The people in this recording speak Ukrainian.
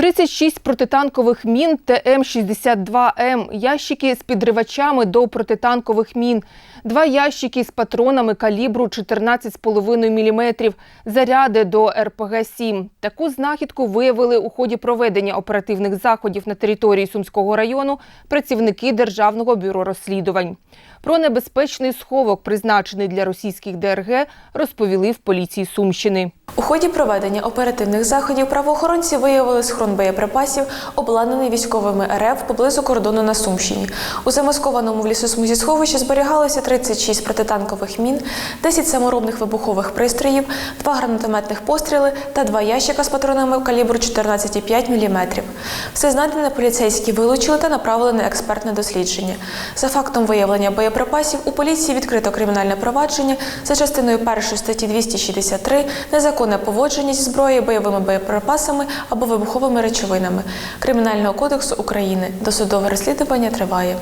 36 протитанкових мін ТМ-62М, ящики з підривачами до протитанкових мін, два ящики з патронами калібру 14,5 мм, заряди до РПГ-7. Таку знахідку виявили у ході проведення оперативних заходів на території Сумського району працівники Державного бюро розслідувань. Про небезпечний сховок, призначений для російських ДРГ, розповіли в поліції Сумщини. У ході проведення оперативних заходів правоохоронці виявили схрон боєприпасів, обладнаний військовими РФ поблизу кордону на Сумщині. У замаскованому в лісосмузі сховищі зберігалося 36 протитанкових мін, 10 саморобних вибухових пристроїв, два гранатометних постріли та два ящика з патронами калібру 14,5 мм. Все знайдене поліцейські вилучили та направили на експертне дослідження. За фактом виявлення боєприпасів у поліції відкрито кримінальне провадження за частиною 1 статті 263 незаконне поводження зі зброєю, бойовими боєприпасами або вибуховими речовинами Кримінального кодексу України. Досудове розслідування триває.